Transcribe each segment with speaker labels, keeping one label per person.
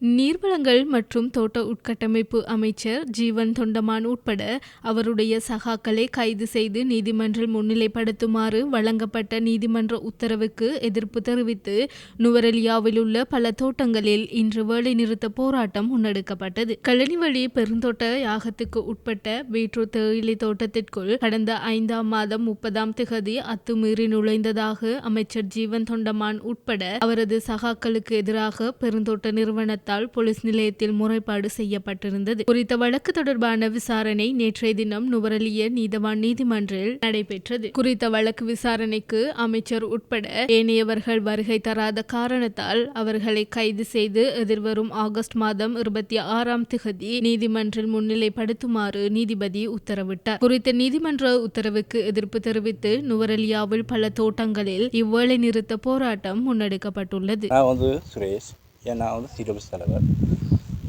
Speaker 1: நீர்வளங்கள் மற்றும் தோட்ட உட்கட்டமைப்பு அமைச்சர் ஜீவன் தொண்டமான் உட்பட அவருடைய சகாக்களை கைது செய்து நீதிமன்றில் முன்னிலைப்படுத்துமாறு வழங்கப்பட்ட நீதிமன்ற உத்தரவுக்கு எதிர்ப்பு தெரிவித்து நுவரெலியாவில் உள்ள பல தோட்டங்களில் இன்று வேலைநிறுத்த போராட்டம் முன்னெடுக்கப்பட்டது. கழனிவழி பெருந்தோட்ட யாகத்துக்கு உட்பட்ட பீட்ரூட் தேயிலை தோட்டத்திற்குள் கடந்த ஐந்தாம் மாதம் முப்பதாம் திகதி அத்துமீறி நுழைந்ததாக அமைச்சர் ஜீவன் தொண்டமான் உட்பட அவரது சகாக்களுக்கு எதிராக பெருந்தோட்ட நிறுவனத்தால் போலீஸ் நிலையத்தில் முறைப்பாடு செய்யப்பட்டிருந்தது. குறித்த வழக்கு தொடர்பான விசாரணை நேற்றைய தினம் நுவரலிய நீதவான் நீதிமன்றில் நடைபெற்றது. குறித்த வழக்கு விசாரணைக்கு அமைச்சர் உட்பட ஏனையவர்கள் வருகை தராத காரணத்தால் அவர்களை கைது செய்து எதிர்வரும் ஆகஸ்ட் மாதம் இருபத்தி ஆறாம் திகதி நீதிமன்றில் முன்னிலைப்படுத்துமாறு நீதிபதி உத்தரவிட்டார். குறித்த நீதிமன்ற உத்தரவுக்கு எதிர்ப்பு தெரிவித்து நுவரலியாவில் பல தோட்டங்களில் இவ்வேளை நிறுத்த போராட்டம் முன்னெடுக்கப்பட்டுள்ளது.
Speaker 2: நான் வந்து சுரேஷ். ஏன் நான் வந்து சிலபஸ் தலைவர்.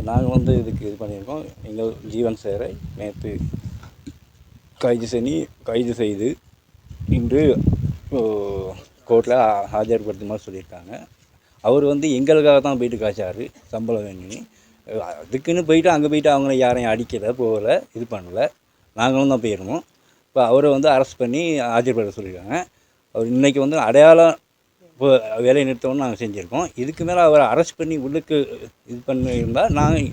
Speaker 2: நாங்கள் வந்து இதுக்கு இது பண்ணியிருக்கோம். எங்கள் ஜீவன் சேரை நேற்று கைது செய்து கைது செய்து இன்று கோர்ட்டில் ஆஜர்படுத்துமாறு சொல்லியிருக்காங்க. அவர் வந்து எங்களுக்காக தான் போயிட்டு காய்ச்சார் சம்பளம் வேணும்னு அதுக்குன்னு போயிட்டு அங்கே போயிட்டு அவங்கள யாரையும் அடிக்கலை போகலை இது பண்ணலை. நாங்களும் தான் போயிருந்தோம். இப்போ அவரை வந்து அரெஸ்ட் பண்ணி ஆஜர்படுத்த சொல்லியிருக்காங்க. அவர் இன்றைக்கி வந்து அடையாளம் இப்போ வேலை நிறுத்தம்னு நாங்கள் செஞ்சுருக்கோம். இதுக்கு மேலே அவரை அரெஸ்ட் பண்ணி உள்ளுக்கு இது பண்ணியிருந்தால் நாங்கள்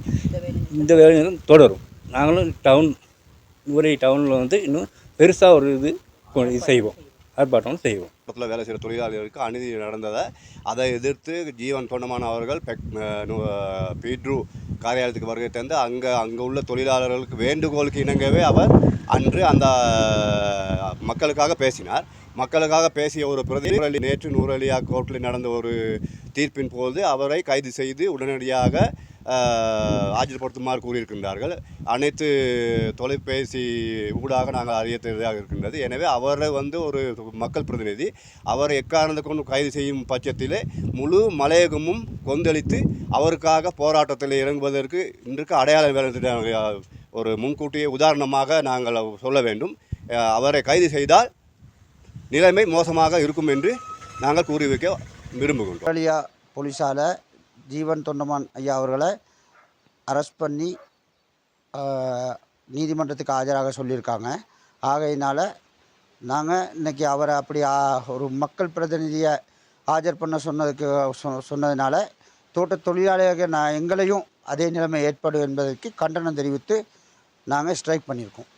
Speaker 2: இந்த வேலை நிறுத்தம் தொடரும். நாங்களும் டவுன் ஊரை டவுனில் வந்து இன்னும் பெருசாக ஒரு இது கொ- இது செய்வோம். ஆர்ப்பாட்டம் செய்வோம்.
Speaker 3: பக்கத்தில் வேலை செய்கிற தொழிலாளர்களுக்கு அநீதி நடந்ததை அதை எதிர்த்து ஜீவன் தொண்டமான் அவர்கள் பெக் பீட்ரு காரியாலயத்துக்கு வருகை தந்து அங்கே அங்கே உள்ள தொழிலாளர்களுக்கு வேண்டுகோளுக்கு இணங்கவே அவர் அன்று அந்த மக்களுக்காக பேசினார். மக்களுக்காக பேசிய ஒரு பிரதி நேற்று நூறலியா கோர்ட்டில் நடந்த ஒரு தீர்ப்பின் போது அவரை கைது செய்து உடனடியாக ஆஜர்படுத்துமாறு கூறியிருக்கின்றார்கள். அனைத்து தொலைபேசி ஊடாக நாங்கள் அறியத்ததாக இருக்கின்றது. எனவே அவரை வந்து ஒரு மக்கள் பிரதிநிதி அவரை எக்காரணத்தை கொண்டு கைது செய்யும் பட்சத்திலே முழு மலையகமும் கொந்தளித்து அவருக்காக போராட்டத்தில் இறங்குவதற்கு இன்றைக்கு அடையாள வேலை ஒரு முன்கூட்டியே உதாரணமாக நாங்கள் சொல்ல வேண்டும். அவரை கைது செய்தால் நிலைமை மோசமாக இருக்கும் என்று நாங்கள் கூறி வைக்க விரும்புகின்றோம்.
Speaker 4: ஆஸ்திரேலியா போலீஸால் ஜீவன் தொண்டமான் ஐயா அவர்களை அரெஸ்ட் பண்ணி நீதிமன்றத்துக்கு ஆஜராக சொல்லியிருக்காங்க. ஆகையினால் நாங்கள் இன்னைக்கு அவரை அப்படி ஒரு மக்கள் பிரதிநிதியை ஆஜர் பண்ண சொன்னதுக்கு சொ- சொன்னதுனால தோட்ட தொழிலாளியாக நான் எங்களையும் அதே நிலைமை ஏற்படும் என்பதற்கு கண்டனம் தெரிவித்து நாங்கள் ஸ்ட்ரைக் பண்ணியிருக்கோம்.